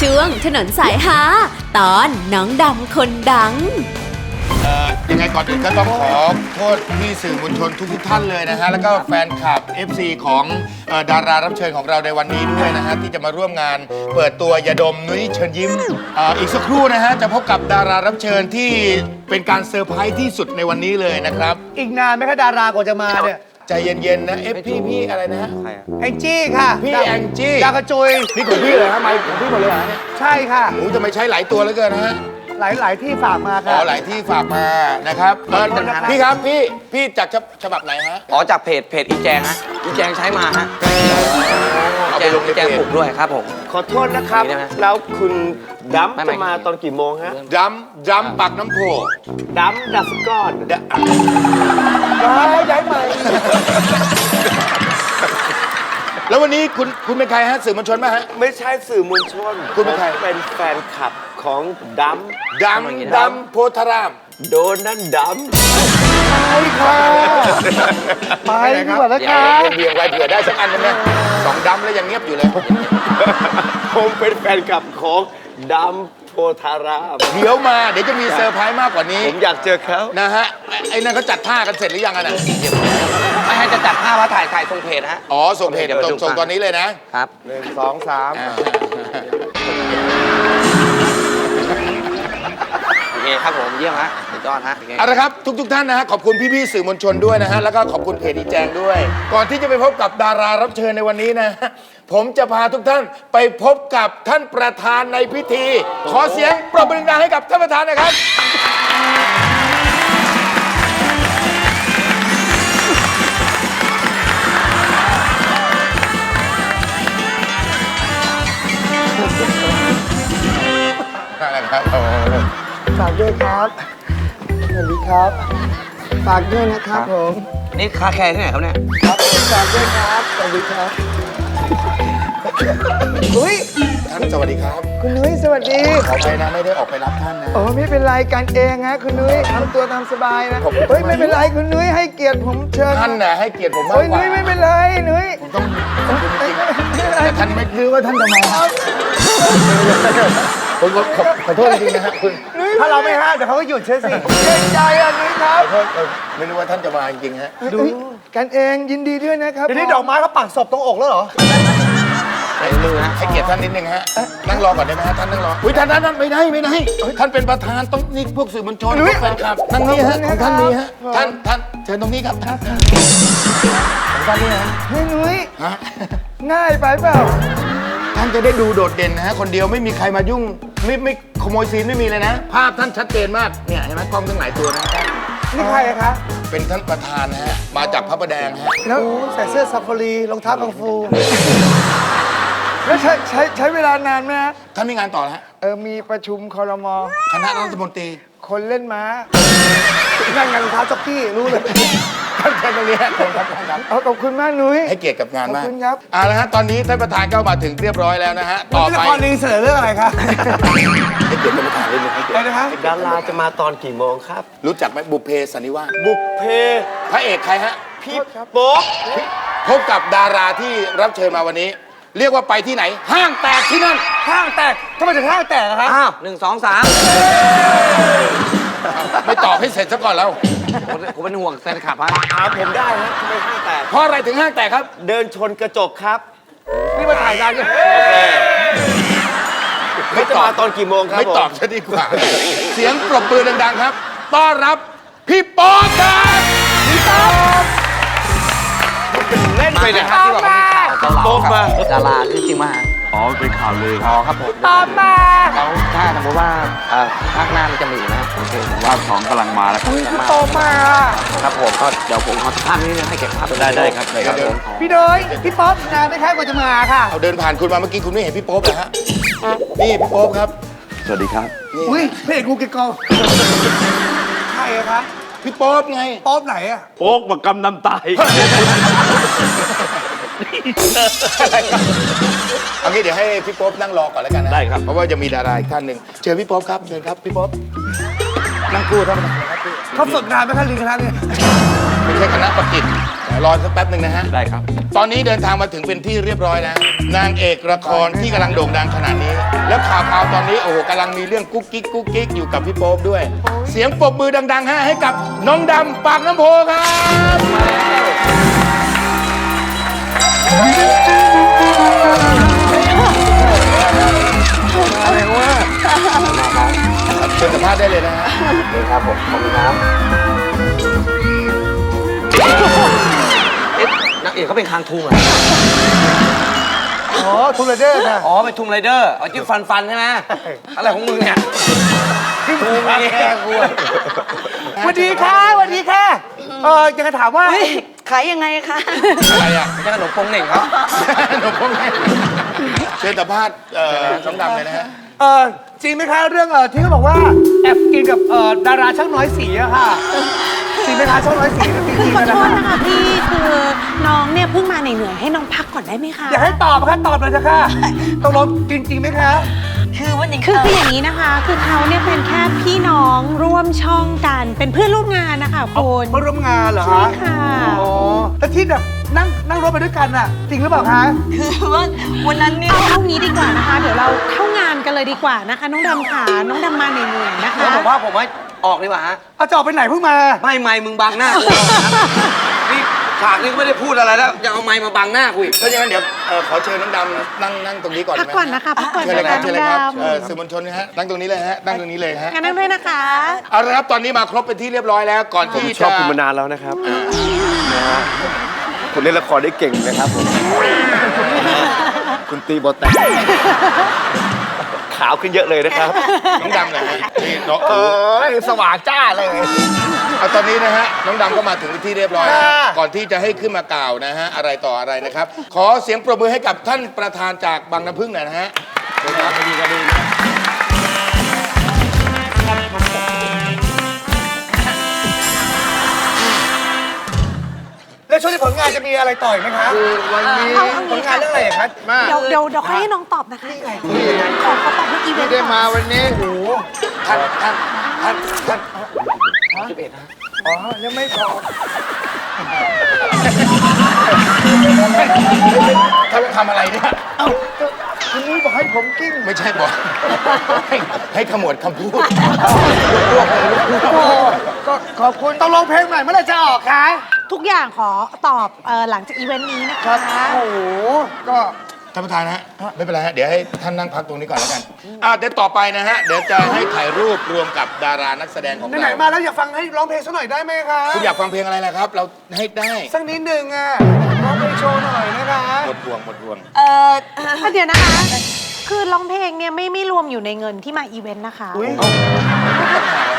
ช่วงถนนสายหาตอนน้องดำคนดัง เอ่อยังไงก่อนอื่นก็ต้องขอโทษพี่สื่อมวลชนทุกๆท่านเลยนะฮะ แล้วก็แฟนคลับ FC ของเอ่อดารารับเชิญของเราในวันนี้ด้วยนะฮะ ที่จะมาร่วมงานเปิดตัวยาดมนุ้ยเชิญยิ้มเอ่ออีกสักครู่นะฮะ จะพบกับดารารับเชิญที่เป็นการเซอร์ไพรส์ที่สุดในวันนี้เลยนะครับ อีกนานไหมคะดารากว่าจะมาเนี่ย ใจเย็นๆนะ เอ๊ะพี่พี่อะไรนะฮะแองจี้ค่ะพี่แองจี้ ดาวกระจุย พี่ของพี่เลยฮะไมค์ของพี่หมดเลยเหรอเนี่ยใช่ค่ะ โอ้จะไม่ใช้หลายตัวแล้วเกินนะฮะ หลายหลายที่ฝากมาอ๋ค่ะอหลายที่ฝากมานะครับเอ่อขอบคุณนะครับ พี่ครับพี่พี่จากฉบฉบับไหนฮะ อ๋อจากเพจเพจอีแจงฮะอีแจงใช้มาฮะเอาแจไปงลงในอีแจงเพจปลูกด้วยครับผม ขอโทษนะครับมีได้ไหมแล้วคุณดัมไม่ไม่ จะมาตอนกี่โมงฮะดัมดัมปักน้ำโพดัมดัสก้อนดะย้ายย้ายใหม่แล้ววันนี้คุณคุณเป็นใครฮะสื่อมวลชนไหมฮะ ไม่ใช่สื่อมวลชนคุณเป็นใคร ผมเป็นแฟนคลับ ของดัมดัมดัมโพธารามโดนนั่นดัมไปค่ะไปดีกว่านะคะเบียงไว้เผื่อได้สักอันนึงนะสองดัมแล้วยังเงียบอยู่เลยผมเป็นแฟนคลับของดัมโพธาราม เดี๋ยวมาเดี๋ยวจะมีเซอร์ไพรส์มากกว่านี้ ผมอยากเจอเขานะฮะไอ้ไอ้นั่นเขาจัดท่ากันเสร็จหรือยังอะน่ะไม่ให้จะจัดภาพว่าถ่ายถ่ายทรงเพจฮะ อ๋อ ส่งเพจเดี๋ยวส่งดู ส่งครับตอนนี้เลยนะครับ หนึ่งสองสาม เคครับผมเยี่ยมฮะสุดยอดฮะโอเค เอาละครับทุกๆท่านนะฮะขอบคุณพี่ๆสื่อมวลชนด้วยนะฮะแล้วก็ขอบคุณเพจอีแจงด้วย ก่อนที่จะไปพบกับดารารับเชิญในวันนี้นะฮะผมจะพาทุกท่านไปพบกับท่านประธานในพิธี ขอเสียงปรบมือดังๆให้กับท่านประธานหนะครับ นะครับโอ้โห ฝากด้วยครับ สวัสดีครับ ฝากด้วยนะครับผม นี่คาแคร์ที่ไหนครับเนี่ย ครับผมฝากด้วยครับ สวัสดีครับอุ้ยท่านสวัสดีครับคุณนุ้ยสวัสดีขอไปนะไม่ได้ออกไปรับท่านนะ โอ้ไม่เป็นไรกันเองฮะคุณนุ้ยทำตัวตามสบายนะ ขอบคุณ เฮ้ยไม่เป็นไรคุณนุ้ยให้เกียรติผมเชิญท่านน่ะให้เกียรติผมมากโอ้ยกว่านุ้ยไม่เป็นไรนุ้ยผมต้องขอบคุณจริงไม่เป็นๆไรแต่ท่านไม่คิดว่าท่านจะมาผมขอขอขอโทษจริงๆนะฮะคุณ ถ้าเราไม่ห้ามเดี๋ยวเขาก็หยุดเชื่อสิเกรงใจอะนุ้ยครับขอโทษเออไม่รู้ว่าท่านจะมาจริงๆฮะดูกันเองยินดีด้วยนะครับเดี๋ยวนี้ดอกไม้เขาปักศพตรงอกแล้วเหรอใส่มือฮะให้เกียรติท่านนิดนึงฮะนั่งรอก่อนได้ไหมฮะท่านนั่งรออุ้ยท่านท่านท่านไม่ได้ไม่ได้ท่านเป็นประธานต้องนี่พวกสื่อมวลชนพวกแฟนคลับนั่งนี่ฮะของท่านนี้ฮะท่านท่านเชิญตรงนี้ครับของท่านนี่ฮะเฮ้ยนุ้ยฮะง่ายไปเปล่าท่านจะได้ดูโดดเด่นนะฮะคนเดียวไม่มีใครมายุ่งไม่ไม่ขโมยซีนไม่มีเลยนะ ภาพท่านชัดเจนมากเนี่ยเห็นไหมกล้องทั้งหลายตัวนะท่านนี่ใครอะคะเป็นท่านประธานนะฮะมาจากพระประแดงฮะแล้วใส่เสื้อซาฟารีรองเท้ากังฟู แล้วใช้ใช้ใช้เวลานานไหมฮะท่านมีงานต่อแล้วฮะเออมีประชุมคอรมอคณะรัฐมนตรีคนเล่นม้านั่งกันรองเท้าจ็อกกี้รู้เลยท่านเชิญตรงนี้ฮะครับท่านครับเอาขอบคุณมากนุ้ย ให้เกียรติกับงานมากขอบคุณครับ เอาละฮะตอนนี้ท่านประธานก็มาถึงเรียบร้อยแล้วนะฮะต่อละไปครลิงเสนอเรื่องอะไรคะให้ เกียรติท่านประธานเลยให้เกียรตินะคะดาราจะมาตอนกี่โมงครับ รู้จักไหมบุพเพสันนิวาสบุพเพพระเอกใครฮะ พี่โป๊กพบกับดาราที่รับเชิญมาวันนี้ เรียกว่าไปที่ไหน ห้างแตกที่นั่น ห้างแตกทำไมถึงห้างแตกอะคะอ้าวหนึ่งสองสามไม่ตอบให้เสร็จซะก่อนแล้วผมเป็นห่วงแฟนคลับฮะถามผมได้ฮะทำไมห้างแตกเพราะอะไรถึงห้างแตกครับ เดินชนกระจกครับ นี่มาถ่ายงานกัน มาตอนกี่โมงครับไม่ผมตอบซะดีกว่า เสียงปรบมือดังๆครับ ต้อนรับพี่ป๊อกครับพี่ป๊อกเล่นไปเนี่ยที่บอกว่ามีข่าวเกาเหลาโป๊กมากับดาราจริงๆมาฮะ อ๋อเป็นข่าวลือคอ๋รัอบครับผมตอบมา แล้วถ้าสมมติว่าเอ่อภาคหน้ามันจะมีนะโอเคผมว่าภาคสองกำลังมาแล้วครับโตมา ครับผมก็เดี๋ยวผมขอสัมภาษณ์นิดนึงให้เก็บภาพได้ได้ครับได้ครับ ผมพี่โดยพี่ป๊อปนานไหมคะกว่าจะมาค่ะ เอาเดินผ่านคุณมาเมื่อกี้คุณไม่เห็นพี่โป๊ปเหรอฮะ นี่พี่โป๊ปครับ สวัสดีครับนี่อุ้ยพระเอกกูเกกองใครอะคะพี่โป๊ปไง ป๊อปไหนอะโป๊กประกำน้ำตาย เอางี้เดี๋ยวให้พี่โป๊ปนั่งรอก่อนแล้วกันนะได้ครับ เพราะว่าจะมีดาราอีกท่านหนึ่งเชิญพี่โป๊ปครับเชิญครับพี่โป๊ปนั่งกู้ท่านประธานเขาฝึกนานไหมครับลิงครับเนี่ยไม่ใช่คณะประกิจเดี๋ยวรอสักแป๊บหนึ่งนะฮะ ได้ครับ ตอนนี้เดินทางมาถึงเป็นที่เรียบร้อยแล้วนางเอกละครที่กำลังโด่งดังขนาดนี้ แล้วข่าวข่าวตอนนี้ โอ้โหกำลังมีเรื่องกุ๊กกิ๊กกุ๊กกิ๊กอยู่กับพี่โป๊ปด้วย เสียงปรบมือดังๆฮะให้กับน้องดำปากน้ำโพครับ เชิญสัมภาษณ์ได้เลยนะฮะนี่ครับผมขอบคุณครับเอ๊ะนางเอกเขาเป็นคางทูมเหรออ๋อทูเลเดอร์นะอ๋อเป็นทูมไรเดอร์เอาจิ้มฟันฟันใช่ไหมอะไรของมึงเนี่ยทู มเองกูอะสวัสดีค่ะสวัสดีค่ะเอออยากจะถามว่าขายยังไงคะ อะไรอะไม่ใช่ขนมปงเหน่งครับหนุ่มพวกนี้เชิญสัมภาษณ์เอ่อน้องดำเลยนะฮะ เออจริงไหมคะเรื่องเออที่เขาบอกว่าแอบกินกับเออดาราช่างน้อยสีอะค่ะจริงไหมคะช่างน้อยสีจริงคือๆขอนะโทษคะนะคะพี่คือน้องเนี่ยเพิ่งมาเหนื่อยๆให้น้องพักก่อนได้ไหมคะ อยากให้ตอบค่ะตอบเลยนะค่ะตกลงจริงๆไหมคะ คือว่าอย่างคือคืออย่างนี้นะคะ คือเขาเนี่ยเป็นแค่พี่น้องร่วมช่องกัน เป็นเพื่อนร่วมงานนะคะคุณมาร่วมงานเหรอใช่คะค่ะ อ๋อแล้วที่แบบ นั่งนั่งรถไปด้วยกันอะจริงหรือเปล่าคะคือว่าวันนั้นเนี่ยเอาเท่านี้ดีกว่านะคะ เดี๋ยวเราเข้างานกันเลยดีกว่านะคะ น้องดำค่ะน้องดำมาเหนื่อยๆนะคะแล้วผมว่าผมว่าออกดีกว่าฮะเอาจะออกไปไหนเพิ่งมา ไม่ไม่มึงบังหน้ากูนี่ฉากนี้ก็ไม่ได้พูดอะไรแล้วยังเอาไม้มาบังหน้ากูอีก ถ้าอย่างนั้นเดี๋ยวเอ่อขอเชิญน้องดำนั่งนั่งตรงนี้ก่อนพักได้ไหมก่อนนะคะพักก่อนเชิญเลยนะครัคะบเชิญน้เลยครับองดเอ่อสื่อมวลชนนะฮะนั่งตรงนี้เลยฮะนั่งตรงนี้เลยฮะำงั้นนั่งด้วยนะคะ เอาละครับตอนนี้มาครบเป็นที่เรียบร้อยแล้วก่อนผมที่ชอบจะคุณมานานแล้วนะครับนะฮะ คุณเล่นละครได้เก่งนะครับผมคุณตีบอลแตกขาวขึ้นเยอะเลยนะครับ น้องดำเลยฮะนี่น้องเออสว่างจ้าเลย เอาตอนนี้นะฮะ น้องดำก็มาถึงที่เรียบร้อยแล้วค่ะก่อนที่จะให้ขึ้นมากล่าวนะฮะ อะไรต่ออะไรนะครับ ขอเสียงปรบมือให้กับท่านประธานจากบางน้ำพึ่งหน่อยนะฮะเชิญครับดีครับดี ผลงานจะมีอะไรต่อยไหมคะคือวันนี้เอาเอาผลงานเรื่องอะไรอะคะมาเดี๋ยวเดี๋ยวเดี๋ยวค่อยให้น้องตอบนะคะขอขอตอบเรื่องอีเวนต์ได้ก่อนมาวันนี้โอ้โหท่านท่านท่านท่านอ๋อยังไม่พอท่านทำอะไรเนี่ย คุณนุ้ยบอกให้ผมกิ้งไม่ใช่บอก ให้ให้ขมวดคำพูดโอ้ก็ขอบคุณต้องร้องเพลงใหม่เมื่อไหรจะออกคะทุกอย่างขอตอบเอ่อหลังจากอีเวนต์นี้นะคะ โอ้โหก็ ท่านประธานฮะไม่เป็นไรฮะเดี๋ยวให้ท่านนั่งพักตรงนี้ก่อนแล้วกันอ่าเดี๋ยวต่อไปนะฮะเดี๋ยวจะให้ถ่ายรูปรวมกับดารานักแสดงของไหนเราๆมาแล้วอยากฟังให้ร้องเพลงสักหน่อยได้ไหมคะคุณอยากฟังเพลงอะไรล่ะครับ เราให้ได้สักนิดหนึ่งอะร้องเพลงโชว์หน่อยนะคะหมดพวงหมดพวงเอออะเดี๋ยวนะคะ คือร้องเพลงเนี่ยไม่ไม่รวมอยู่ในเงินที่มาอีเวนต์นะคะอุ้ย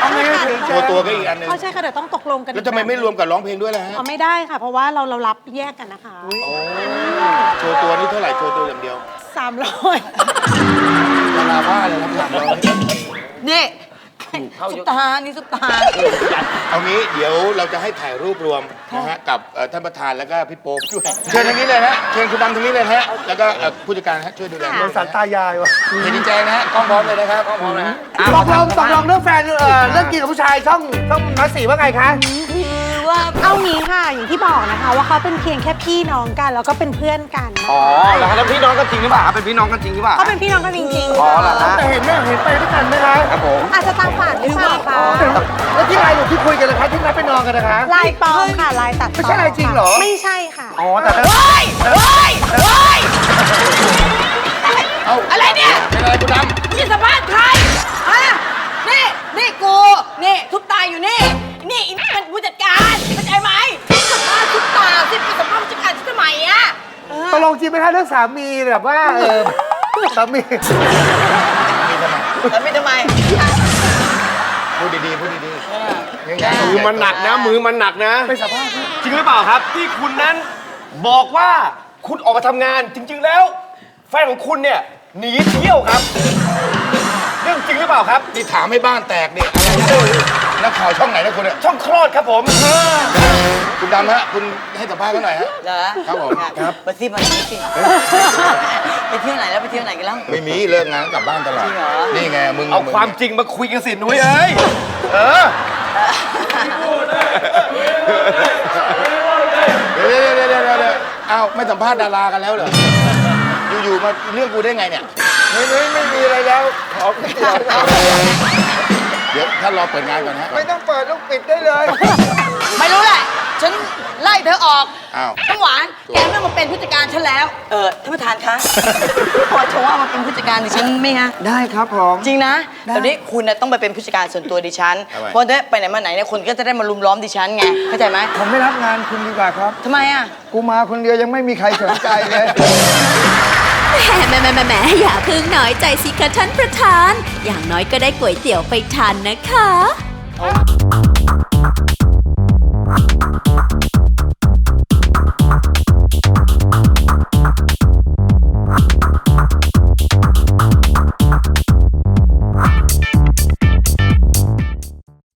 เอาไงถึงโชจะว์ตัวก็อีกอันหนึงเขาใช่ค่ะเดี๋ยวต้องตกลงกันแล้วทำไมไม่รวมกับร้องเพลงด้วยล่ะฮะ อ๋อไม่ได้ค่ะ เพราะว่าเราเรารับแยกกันนะคะโชว์ตัวนี่เท่าไหร่โชว์ตัวอย่างเดียวสามร้อย ดาราบ้าเลยครับสามร้อยนี่ ซุปตา นี่ซุปตา เอางี้เดี๋ยวเราจะให้ถ่ายรูปรวมนะฮะกับเอ่อท่านประธานแล้วก็พี่โป๊ปด้วยเชิญทางนี้เลยฮะเชิญคุณดำทางนี้เลยฮะแล้วก็เอ่อผู้จัดการฮะช่วยดูแลด้วยสารตายายว่ะเห็นดีใจนะฮะกล้องพร้อมเลยนะครับกล้องพร้อมนะฮะ ตกลงตกลงเรื่องแฟนเอ่อเรื่องกินกับผู้ชายช่องช่องน้อยสีว่าไงคะคือ ว่า เอางี้ค่ะอย่างที่บอกนะคะ ว่าเขาเป็นเพียงแค่พี่น้องกันแล้วก็เป็นเพื่อนกันนะอ๋อแล้วแล้วพี่น้องกันจริงหรือเปล่าครับเป็นพี่น้องกันจริงหรือเปล่าเขาเป็นพี่น้องกันจริงๆอ๋อเหรอฮะแต่เห็นไหมเห็นไปด้วยกันไหมคะครับผมอาจจะตามฝันหรือเปล่าคะแล้วที่ไลน์หรือที่คุยกันเลยคะที่นัดไปนอนกันนะคะลายปลอมค่ะลายตัดต่อไม่ใช่ลายจริงเหรอไม่ใช่ค่ะอ๋อแต่ถ้าเอาอะไรเนี่ยเป็นอะไรคุณดนี่สัมภาษณ์ใครฮะนี่นี่ กูนี่ทุบตาอยู่นี่ นี่อีนี่เป็นผู้จัดการเข้าใจไหมสัมภาษณ์ทุบตาสิเป็นสัมภาษณ์ผู้จัดการที่สมัยอะเออตกลงจริงไหมคะเรื่องสามีแบบว่าเออสามีแล้วไม่ทำไมำพูดดีๆ พูดดีๆง่ายๆมือมันหนักนะ มือมันหนักนะ ไปสัมภาษณ์จริงหรือเปล่าครับ ที่คุณนั้นบอกว่าคุณออกมาทำงานจริง ๆ แล้ว แฟนของคุณเนี่ยหนีเที่ยวครับเรื่องจริงหรือเปล่าครับ นี่ถามให้บ้านแตกเนี่ยอะไรนะนักข่าวช่องไหนนะคุณเนี่ยช่องคลอดครับผม คุณดำฮะคุณให้สัมภาษณ์เขาหน่อยฮะ เหรอครับผมครับไปที่มาที่สิไปเที่ยวไหนแล้วไปเที่ยวไหนกันแล้ว ไม่มีเลิกงานกลับบ้านตลอดจริงเหรอ นี่ไงมึงเอาความจริงมาคุยกันสิหนุ้ยเอ้ยเออเดี๋ยวเดี๋ยวเดี๋ยวเดี๋ยวเดี๋ยวอ้าวไม่สัมภาษณ์ดารากันแล้วเหรออยู่ๆมาเรื่องกูได้ไงเนี่ย ไม่ไม่ไม่มีอะไรแล้ว ขอไม่เดียวเดี๋ยวท่านรอเปิดงานก่อนฮะไม่ต้องเปิดลูกปิดได้เลย ไม่รู้แหละ ฉันไล่เธอออกอ้าวต้องหวาน แกไม่ต้องมาเป็นผู้จัดการฉันแล้ว เออท่านประธานคะ พอชว่ามาเป็นผู้จัดการดิฉันไหมฮะ ได้ครับผม จริงนะแต่นี้คุณน่ะต้องไปเป็นผู้จัดการส่วนตัวดิฉัน ทำไม เพราะถ้าไปไหนมาไหนเนี่ยคนก็จะได้มาลุมล้อมดิฉันไง เข้าใจไหมผมไม่รับงานคุณดีกว่าครับ ทำไมอะ กูมาคนเดียวยังไม่มีใครสนใจเลย แหมแหมแหมแหมอย่าเพึ่งน้อยใจสิคะท่านประธาน อย่างน้อยก็ได้ก๋วยเตี๋ยวไปทานนะคะ